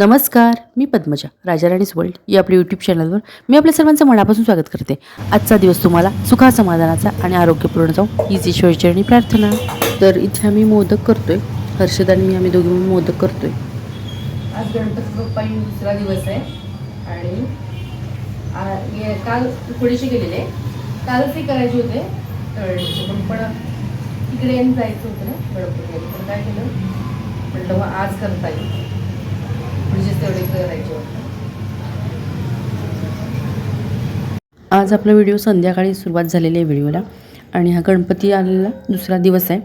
नमस्कार मी पद्मजा राजाराणीज वर्ल्ड या आपल्या यूट्यूब चॅनलवर मी आपल्या सर्वांचं मनापासून स्वागत करते. आजचा दिवस तुम्हाला सुखा समाधानाचा आणि आरोग्यपूर्ण जाऊ हीच ईश्वरचरणी प्रार्थना. तर इथे आम्ही मोदक करतोय. हर्षद आणि मी आम्ही दोघी मिळून मोदक करतोय. आज गणपती बाप्पा येऊन दुसरा दिवस आहे. आणि हे काल थोडीशी गेलेले कालच हे करायचे होते. तळणीचे पण तिकडे जायचं होतं ना गणपती पण काय केलं? म्हटलं मग आज करता येईल. तेवढे करायचे आज आपला व्हिडिओ संध्याकाळी सुरुवात झालेली आहे व्हिडिओला आणि हा गणपती आलेला दुसरा दिवस आहे.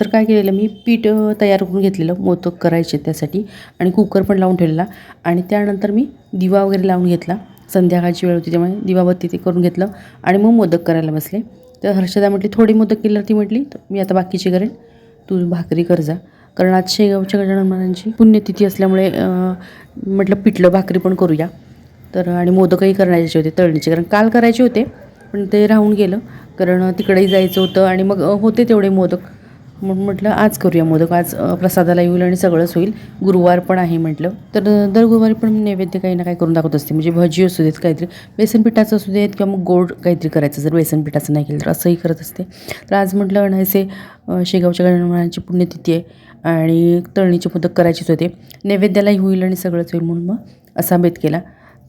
तर काय केलेलं मी पीठ तयार करून घेतलेलं मोदक करायचे त्यासाठी आणि कुकर पण लावून ठेवलेला आणि त्यानंतर मी दिवा वगैरे लावून घेतला. संध्याकाळची वेळ होती त्यामुळे दिवाबत्ती ते करून घेतलं आणि मग मोदक करायला बसले. तर हर्षदा म्हटली थोडी मोदक केल्यावर ती म्हटली "तर मी आता बाकीची करेन. तू भाकरी कर जा. कारण आज शेगावच्या गजानन महाराजांची पुण्यतिथी असल्यामुळे म्हटलं पिठलं भाकरी पण करूया. तर आणि मोदकही करण्याचे होते तळणीचे. कारण काल करायचे होते पण ते राहून गेलं. कारण तिकडेही जायचं होतं आणि मग होते तेवढे मोदक. मग म्हटलं आज करूया मोदक. आज प्रसादाला येईल आणि सगळंच होईल. गुरुवार पण आहे म्हटलं. तर दर गुरुवारी पण मी नैवेद्य काही ना काही करून दाखवत असते. म्हणजे भजी असू देत काहीतरी. बेसन पिठाचं असू देत किंवा मग गोड काहीतरी करायचं जर बेसन पिठाचं नाही केलं तर असंही करत असते. तर आज म्हटलं अनायसे शेगावच्या गजानन महाराजांची पुण्यतिथी आहे. आणि तळणीचे मोदक करायचेच होते. नैवेद्यालाही होईल आणि सगळंच होईल म्हणून मग असा बेत केला.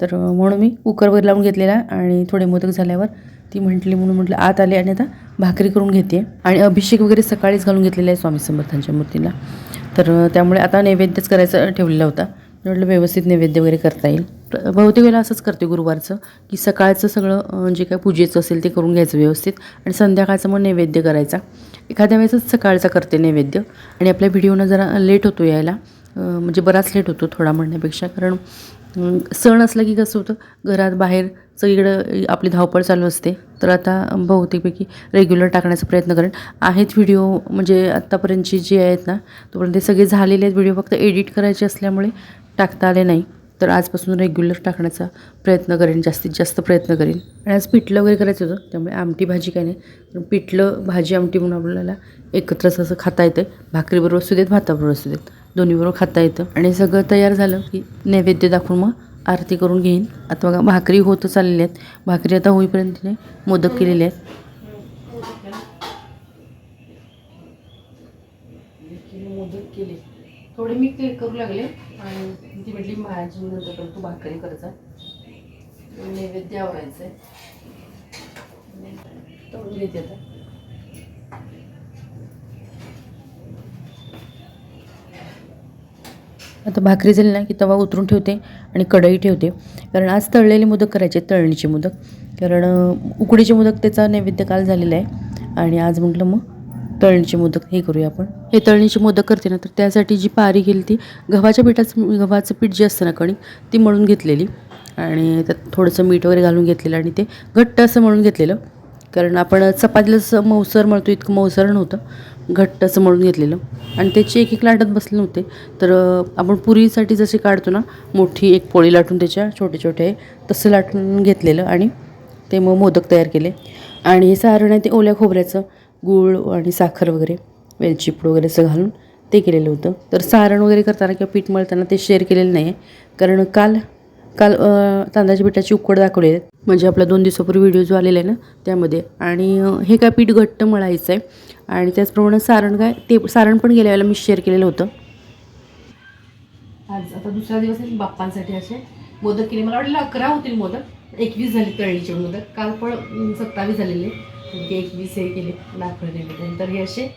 तर म्हणून मी कुकरवर लावून घेतलेला आणि थोडे मोदक झाल्यावर ती म्हटली म्हणून म्हटलं आत आले आणि आता भाकरी करून घेते. आणि अभिषेक वगैरे सकाळीच घालून घेतलेला आहे स्वामी समर्थांच्या मूर्तीला. तर त्यामुळे आता नैवेद्यच करायचा ठेवलेला होता. म्हटलं व्यवस्थित नैवेद्य वगैरे करता येईल. बहुतेक वेळेला असंच करते गुरुवारचं की सकाळचं सगळं जे काय पूजेचं असेल ते करून घ्यायचं व्यवस्थित आणि संध्याकाळचं मग नैवेद्य करायचा. एखाद्या वेळेसच सकाळचा करते नैवेद्य. आणि आपल्या व्हिडिओनं जरा लेट होतो यायला. म्हणजे बराच लेट होतो थोडा म्हणण्यापेक्षा. कारण सण असला की कसं होतं घरात बाहेर सगळीकडं आपली धावपळ चालू असते. तर आता बहुतेकपैकी रेग्युलर टाकण्याचा प्रयत्न करेन. आहेत व्हिडिओ म्हणजे आत्तापर्यंतची जी आहेत ना तोपर्यंत ते सगळे झालेले आहेत. व्हिडिओ फक्त एडिट करायचे असल्यामुळे टाकता आले नाही. तर आजपासून रेग्युलर टाकण्याचा प्रयत्न करेन जास्तीत जास्त प्रयत्न करेन. आणि आज पिठलं वगैरे करायचं होतं त्यामुळे आमटी भाजी काय नाही. पण पिठलं भाजी आमटी म्हणून आपल्याला एकत्रच असं खाता येतं. भाकरीबरोबर असू देत भाताबरोबर असू देत. दोन्हीबरोबर खाता येतं. आणि सगळं तयार झालं की नैवेद्य दाखवून मग आरती करून घेईन. आता बघा भाकरी होत चाललेल्या आहेत. भाकरी आता होईपर्यंत तिने मोदक केलेले आहेत. मोदक केले. थोडे मी ते करू लागले आणि ती म्हटली माझी नंतर पण तू भाकरी करायचा नैवेद्य आवरायचं आहे तळून घेते आता. आता भाकरी झाली ना की तवा उतरून ठेवते आणि कढई ठेवते. कारण आज तळलेले मोदक करायचे तळणीचे मोदक. कारण उकडीचे मोदक त्याचा नैवेद्य काल झालेला आहे. आणि आज म्हटलं मग तळणीचे मोदक हे करूया आपण. हे तळणीचे मोदक करते ना तर त्यासाठी जी पारी गेली ती गव्हाच्या पिठाचं गव्हाचं पीठ जे असतं ना कणिक ती मळून घेतलेली. आणि त्यात थोडंसं मीठ वगैरे घालून घेतलेलं आणि ते घट्ट असं मळून घेतलेलं. कारण आपण चपातीला जसं मौसर मळतो इतकं मौसर नव्हतं. घट्ट असं मळून घेतलेलं. आणि त्याची एक एक लाटत बसले नव्हते. तर आपण पुरीसाठी जसे काढतो ना मोठी एक पोळी लाटून त्याच्या छोटे छोटे तसं लाटून घेतलेलं आणि ते मग मोदक तयार केले. आणि हे सारण आहे ते ओल्या खोबऱ्याचं. गूळ आणि साखर वगैरे वेलचीपूड वगैरे असं घालून ते केलेलं होतं. तर सारण वगैरे करताना किंवा पीठ मळताना ते शेअर केलेलं नाही आहे कारण काल काल तांदळाच्या पिठाची उकड दाखवली आहे म्हणजे आपला दोन दिवसापूर्वी व्हिडिओ जो आलेला आहे ना त्यामध्ये. आणि हे काय पीठ घट्ट मळायचं आहे आणि त्याचप्रमाणे सारण काय ते सारण पण गेल्या वेळेला मी शेअर केलेलं होतं. आज आता दुसरा दिवस आहे बाप्पांसाठी असे. मोदक केले. मला वाटलं अकरा होतील मोदक. एकवीस झाले तळणीचे मोदक. काल पण सत्तावीस झालेले. म्हणजे एकवीस हे केले दाखवले नंतर हे असे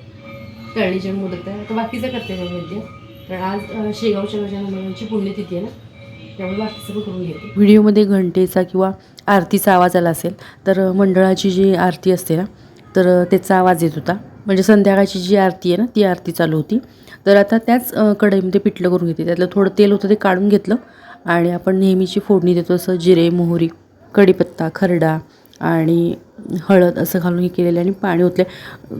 तळणीचे मुदत आहे तर बाकीचं करते नैवेद्य कारण आज शेगावच्या गजानन पुण्यतिथी आहे ना त्यामुळे बाकी सगळं करून घेते. व्हिडिओमध्ये घंटेचा किंवा आरतीचा आवाज आला असेल तर मंडळाची जी आरती असते ना तर त्याचा आवाज येत होता. म्हणजे संध्याकाळची जी आरती आहे ना ती आरती चालू होती. तर आता त्याच कढईमध्ये पिठलं करून घेते. त्यातलं थोडं तेल होतं ते काढून घेतलं आणि आपण नेहमीची फोडणी देतो असं जिरे मोहरी कढीपत्ता खरडा आणि हळद असं घालून हे केलेलं आणि पाणी ओतले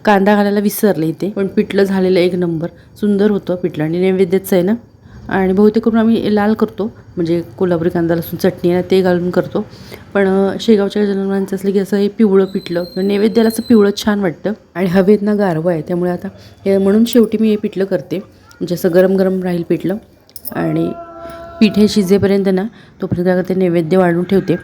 कांदा घालायला विसरले इथे पण पिठलं झालेलं एक नंबर. सुंदर होतं पिठलं आणि नैवेद्यच आहे ना. आणि बहुतेक करून आम्ही लाल करतो म्हणजे कोल्हापुरी कांदा लसूण चटणी आहे ते घालून करतो. पण शेगावच्या जन्मांचं असलं की असं हे पिवळं पिठलं किंवा नैवेद्याला असं पिवळं छान वाटतं. आणि हवेत ना गारवा आहे त्यामुळे आता हे म्हणून शेवटी मी हे पिठलं करते. म्हणजे असं गरम गरम राहील पिठलं. आणि पीठ हे शिजेपर्यंत ना तोपर्यंत काय करते नैवेद्य वाढून ठेवते.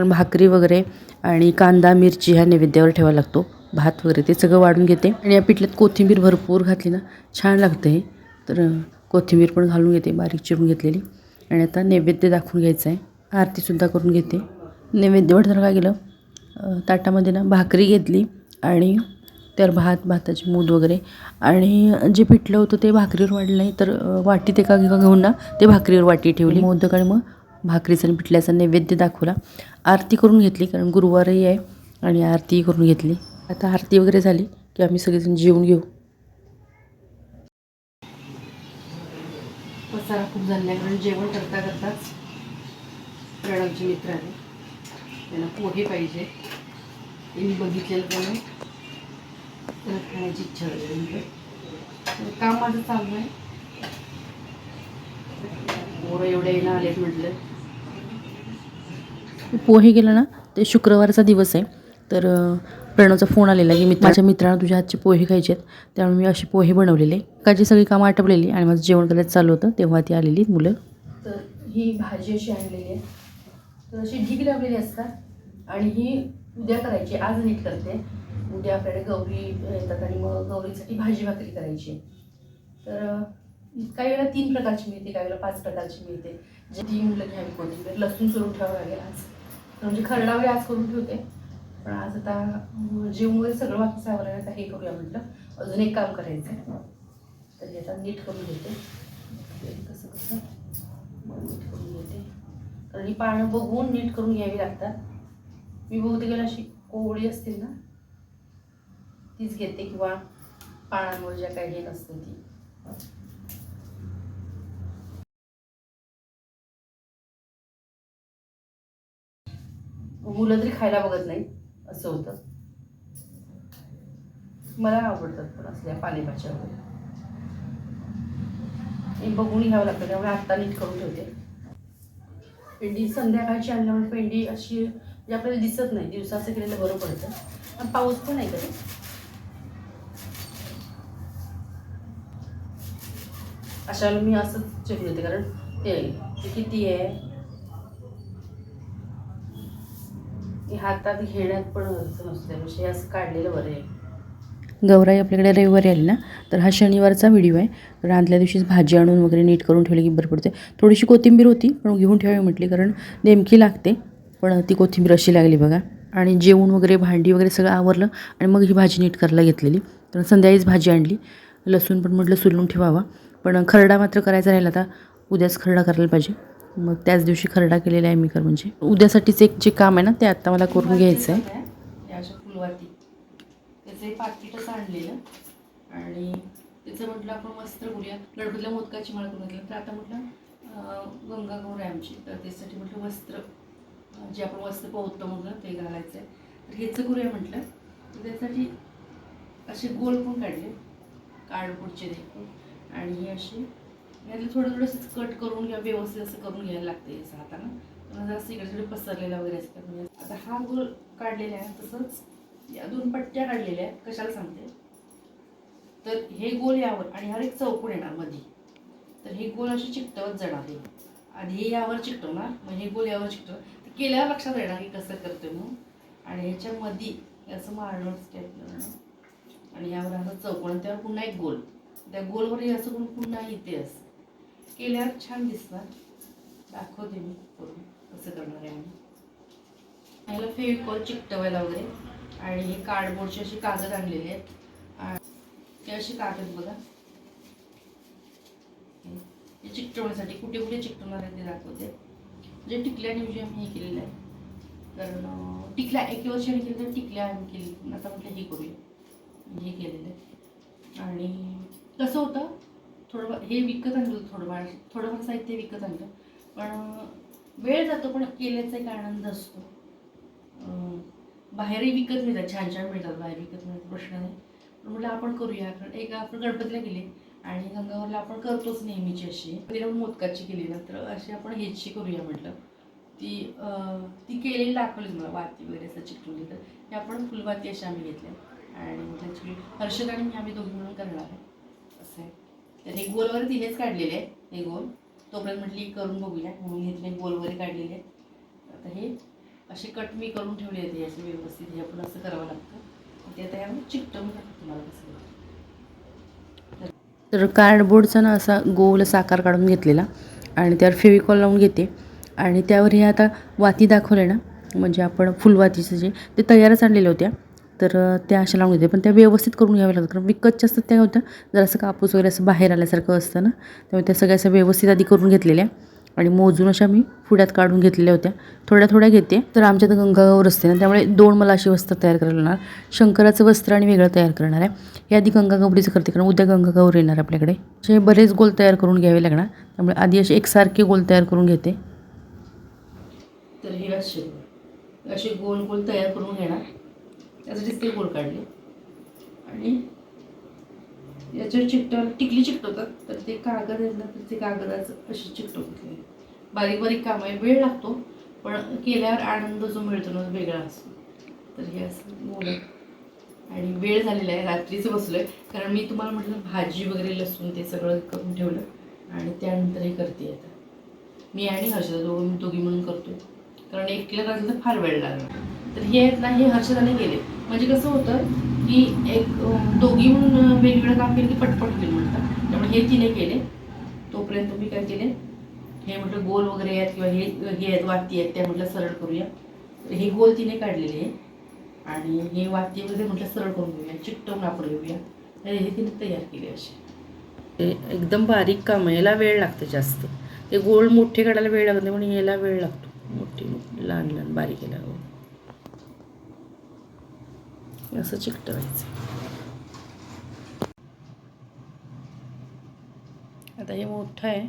कारण भाकरी वगैरे आणि कांदा मिरची ह्या नैवेद्यावर ठेवावा लागतो. भात वगैरे ते सगळं वाढून घेते. आणि या पिठल्यात कोथिंबीर भरपूर घातली ना छान लागतं. हे तर कोथिंबीर पण घालून घेते बारीक चिरून घेतलेली. आणि आता नैवेद्य दाखवून घ्यायचं आहे. आरतीसुद्धा करून घेते. नैवेद्य वाढताना काय केलं ताटामध्ये ना भाकरी घेतली आणि त्यावर भात भाताची मूद वगैरे. आणि जे पिठलं होतं ते भाकरीवर वाढलं नाही तर वाटी वाटीत का एका घेऊन ना ते भाकरीवर वाटी ठेवली. मोदक आणि मग भाकरीचा आणि पिठल्याचा नैवेद्य दाखवला. आरती करून घेतली कारण गुरुवारही आहे आणि आरतीही करून घेतली. आता आरती वगैरे झाली की आम्ही सगळेजण जेवून घेऊ. पसारा खूप झाला कारण जेवण करता करताच प्रणवचे मित्र आले. त्यांना पोहे पाहिजे. त्यांनी बघितलेलं त्यामुळे त्याला खाण्याची इच्छा झाली काम माझं चालू आहे. पोरं एवढ्या येणं आलेत म्हटलं. पोहे गेलं ना ते शुक्रवारचा दिवस आहे. तर प्रणवचा फोन आलेला की मी माझ्या मित्रांना तुझ्या हातचे पोहे खायचे आहेत त्यामुळे मी असे पोहे बनवलेले. काची सगळी कामं आटपलेली आणि माझं जेवण करायचं चालू होतं तेव्हा ती आलेली मुलं. तर ही भाजी अशी आणलेली आहे. तर अशी ढीग लावलेली असतात आणि ही उद्या करायची आज नीट करते. उद्या आपल्याकडे गौरी येतात आणि मग गौरीसाठी भाजी भाकरी करायची तर काही वेळेला तीन प्रकारची मिळते काही वेळेला पाच प्रकारची मिळते. जे ती मुलं घ्यावी कोथिंबीर लसूण चोरून ठेवावं लागेल आज. म्हणजे खरडा वगैरे आज करून ठेवते. पण आज आता अं, वगैरे सगळं बाकी सावरलं आता हे करूया म्हटलं. अजून एक काम करायचं आहे तर हे आता नीट करून घेते. कसं कसं? नीट करून घेते. कारण ही पानं बघून नीट करून घ्यावी लागतात. मी बहुतेक वेळेला अशी कोवळी असतील ना? तीच घेते किंवा पानांवर ज्या काही हे असते ती. मुलं तरी खायला बघत नाही असं होतं. मला आवडतात पण असल्या पालेभाज्या वगैरे. हे बघून घ्यावं लागतं त्यामुळे आत्ता नीट करून ठेवते. पेंडी संध्याकाळची आणल्यामुळे पेंडी अशी म्हणजे आपल्याला दिसत नाही दिवसाचं केलेलं बरं पडतं. आणि पाऊस पण आहे कधी अशा मी असंच चेक देते कारण ते किती आहे की हातात घेण्यात पण अर्थ असं काढलेलं बरं आहे. गौराई आपल्याकडे रविवारी आली ना तर हा शनिवारचा व्हिडिओ आहे. तर आदल्या दिवशीच भाजी आणून वगैरे नीट करून ठेवली की बरं पडते. थोडीशी कोथिंबीर होती पण घेऊन ठेवावी म्हटली कारण नेमकी लागते. पण ती कोथिंबीर अशी लागली बघा. आणि जेवण वगैरे भांडी वगैरे सगळं आवरलं आणि मग ही भाजी नीट करायला घेतलेली. तर संध्याकाळीच भाजी आणली. लसूण पण म्हटलं सुलून ठेवावा. पण खरडा मात्र करायचा राहिला आता. उद्याच खरडा करायला पाहिजे. मग त्याच दिवशी खरडा केलेला आहे मी कर म्हणजे उद्यासाठीच एक जे काम आहे ना ते आत्ता मला करून घ्यायचं आहे अशा फुलवाती. त्याचं पाकिटच आणलेलं. आणि त्याचं म्हटलं आपण वस्त्र करूया गणपतीला मोदकाची माळ करून घेतली. तर आता म्हटलं अं, आहे आमची. तर त्यासाठी म्हटलं वस्त्र जे आपण वस्त्र पोहतो म्हटलं ते घालायचं आहे तर ह्याचं करूया म्हटलं. तर त्यासाठी असे गोल पण काढले. कार्डबोर्डचे देखून आणि हे असे यातलं थोडं थोडं असं कट करून किंवा व्यवस्थित असं करून घ्यायला लागते असं हातानं. तर इकडे तिकडे पसरलेला वगैरे असतात म्हणजे आता हा गोल काढलेला आहे तसंच या दोन पट्ट्या काढलेल्या आहेत. कशाला सांगते? तर हे गोल यावर आणि हर एक चौकोन येणार मध्ये तर हे गोल असे चिकटवत जाणार हे. आधी हे यावर चिकटवणार. मग हे गोल यावर चिकटवणार तर केल्यावर लक्षात येणार की कसं करते म्हणून. आणि ह्याच्यामध्ये असं मारणं स्टेप आणि यावर असं चौकोन त्यावर पुन्हा एक गोल. त्या गोलवर हे असं करून पुन्हा इथे असं. केल्यावर छान दिसणार दाखवते मी करून कसं करणार आहे आम्ही याला फेविकॉल चिकटवायला वगैरे. आणि हे कार्डबोर्डची अशी कागद आणलेली आहेत. आणि ते अशी कागद बघा. हे चिकटवण्यासाठी कुठे कुठे चिकटवणार आहे ते दाखवते. जे टिकल्याऐवजी आम्ही हे केलेलं आहे. कारण टिकल्या एक वर्षाने केलं तर टिकल्या आम्ही केली. आता म्हटलं हे करूया. हे केलं आहे आणि कसं होतं थोडं हे विकत आणलं थोडंफार थोडंफार साहित्य विकत आणलं पण वेळ जातो पण केल्याचा एक आनंद असतो. बाहेरही विकत मिळतात छान छान मिळतात बाहेर विकत मिळतात प्रश्न नाही. पण म्हटलं आपण करूया कारण एक आपण गणपतीला गेले आणि गंगावरला आपण करतोच नेहमीची अशी. तिला मोदकाची केली ना तर अशी आपण हेची करूया म्हटलं. ती ती केलेली दाखवली मला वाती वगैरे असं चिकटवली तर हे आपण फुलवाती अशी आम्ही घेतल्या. आणि म्हटलं हर्षद आणि मी आम्ही दोघी मिळून करणार आहे. असं आहे. तर हे गोलवर तिनेच काढलेले आहे हे गोल. तोपर्यंत म्हटली करून बघूया. म्हणून घेतले गोलवर काढलेले आहेत. आता हे असे कट मी करून ठेवले होते असे व्यवस्थित हे आपण असं करावं लागतं. ते आता यावर चिकटवून टाकतो तुम्हाला कसं तर कार्डबोर्डचा ना असा गोल असा आकार काढून घेतलेला आणि त्यावर फेविकॉल लावून घेते. आणि त्यावर हे आता वाती दाखवले ना म्हणजे आपण फुलवातीचं जे ते तयारच आणलेल्या होत्या. तर त्या अशा लावून घेते पण त्या व्यवस्थित करून घ्याव्या लागतात. कारण विकतच्या असतात त्या होत्या जरासं कापूस वगैरे असं बाहेर आल्यासारखं असतं ना त्यामुळे त्या सगळ्या असं व्यवस्थित आधी करून घेतलेल्या आणि मोजून अशा मी पुढ्यात काढून घेतलेल्या होत्या. थोड्या थोड्या घेते. तर आमच्या तर गंगागौर असते ना त्यामुळे दोन मला अशी वस्त्र तयार करायला लागणार. शंकराचं वस्त्र आणि वेगळं तयार करणार आहे. हे आधी गंगागौरीचं करते कारण उद्या गंगागौर येणार आपल्याकडे. असे बरेच गोल तयार करून घ्यावे लागणार. त्यामुळे आधी असे एकसारखे गोल तयार करून घेते. तर हे असे असे गोल गोल तयार करून घेणार. त्याचं ते गोल काढले. आणि याच्यावर चिकटव टिकली चिकटवतात तर ते कागद आहेत ना तर ते कागदाचं अशी चिकटवतात बारीक बारीक काम आहे वेळ लागतो पण केल्यावर आनंद जो मिळतो ना तो वेगळा असतो. तर हे असं बोलत आणि वेळ झालेला आहे रात्रीचं बसलो आहे कारण मी तुम्हाला म्हटलं भाजी वगैरे लसूण ते सगळं करून ठेवलं. आणि त्यानंतर हे करते आता. मी आणि हर्षदा दोघं दोघी म्हणून करतोय. कारण एकटीला करायचं तर फार वेळ लागला तर हे आहेत ना हे हर्षदाने केले. म्हणजे कसं होतं की एक दोघी म्हणून वेगवेगळं काम केलं की पटपट केलं म्हणतात. त्यामुळे हे तिने केले. तोपर्यंत मी काय केले? हे म्हटलं गोल वगैरे आहेत किंवा हे हे आहेत वाती आहेत त्या म्हटलं सरळ करूया. तर हे गोल तिने काढलेले आहे आणि हे वाती वगैरे म्हटलं सरळ करून घेऊया. चिकटवून आपण घेऊया. तर हे तिने तयार केले असे. एकदम बारीक काम आहे. याला वेळ लागतो जास्त. ते गोल मोठे काढायला वेळ लागत नाही याला वेळ लागतो. मोठी लहान लहान बारीक याला. असं चिकटवायचं आता हे मोठं आहे.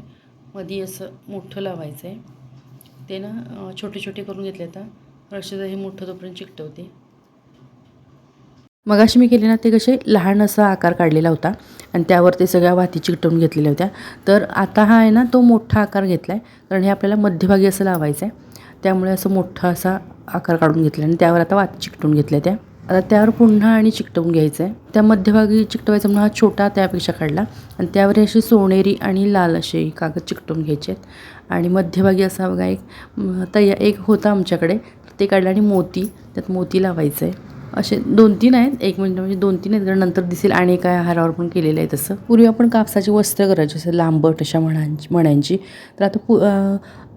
मध्ये असं मोठं लावायचं आहे. ते ना छोटे छोटे करून घेतले आता. रक्षाचं हे मोठं तोपर्यंत चिकटवते. मगाशी मी केले ना ते कसे लहान असा आकार काढलेला होता. आणि त्यावर ते सगळ्या वाती चिकटवून घेतलेल्या होत्या. तर आता हा आहे ना तो मोठा आकार घेतला आहे कारण हे आपल्याला मध्यभागी असं लावायचं आहे त्यामुळे असं मोठा असा आकार काढून घेतला आणि त्यावर आता वाती चिकटून घेतल्या त्या. आता त्यावर पुन्हा आणि चिकटवून घ्यायचं आहे त्या मध्यभागी चिकटवायचा म्हणून हा छोटा त्यापेक्षा काढला. आणि त्यावर अशी सोनेरी आणि लाल असे कागद चिकटवून घ्यायचे आहेत आणि मध्यभागी असा बघा एक तया एक होता आमच्याकडे. ते काढलं आणि मोती त्यात मोती लावायचं आहे असे दोन तीन आहेत. एक मिनिट म्हणजे दोन तीन आहेत. कारण नंतर दिसेल आणि काय हारावर पण केलेलं आहे तसं. पूर्वी आपण कापसाची वस्त्र करायची असं लांबट अशा म्हणांची म्हणांची तर आता पु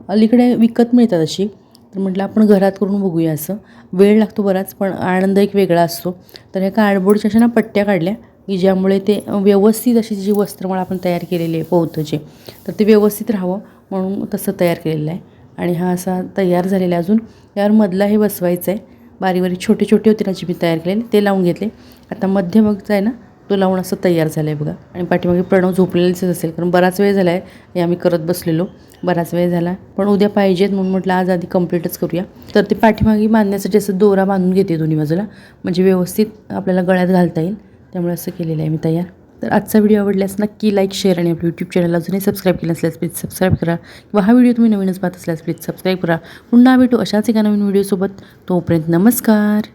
अलीकडे विकत मिळतात अशी. तर म्हटलं आपण घरात करून बघूया असं. वेळ लागतो बराच पण आनंद एक वेगळा असतो. तर ह्या कार्डबोर्डच्या अशा ना पट्ट्या काढल्या की ज्यामुळे ते व्यवस्थित अशी जी वस्त्रमाळ आपण तयार केलेली आहे पोहतचे तर ते व्यवस्थित राहावं म्हणून तसं तयार केलेलं आहे. आणि हा असा तयार झालेला आहे अजून. यावर मधला हे बसवायचं आहे. बारी बारीक छोटे छोटे होते ना जे मी तयार केलेले ते लावून घेतले. आता मध्यमगचं आहे ना तो लावून असं तयार झालं आहे बघा. आणि पाठीमागे प्रणव झोपलेलेच असेल कारण बराच वेळ झाला आहे हे आम्ही करत बसलेलो. बराच वेळ झाला. पण उद्या पाहिजेत म्हणून म्हटलं आज आधी कंप्लीटच करूया. तर ते पाठीमागे बांधण्यासाठी असं दोरा बांधून घेते दोन्ही बाजूला. म्हणजे व्यवस्थित आपल्याला गळ्यात घालता येईल. त्यामुळे असं केलेलं आहे मी तयार. तर आजचा व्हिडिओ आवडल्यास नक्की लाईक शेअर आणि आपल्या यूट्यूब चॅनल अजूनही सबस्क्राईब केलं असल्यास प्लीज सबस्क्राईब करा. किंवा हा व्हिडिओ तुम्ही नवीनच पाहत असल्यास प्लीज सबस्क्राईब करा. पुन्हा भेटू अशाच एका नवीन व्हिडिओसोबत तोपर्यंत नमस्कार.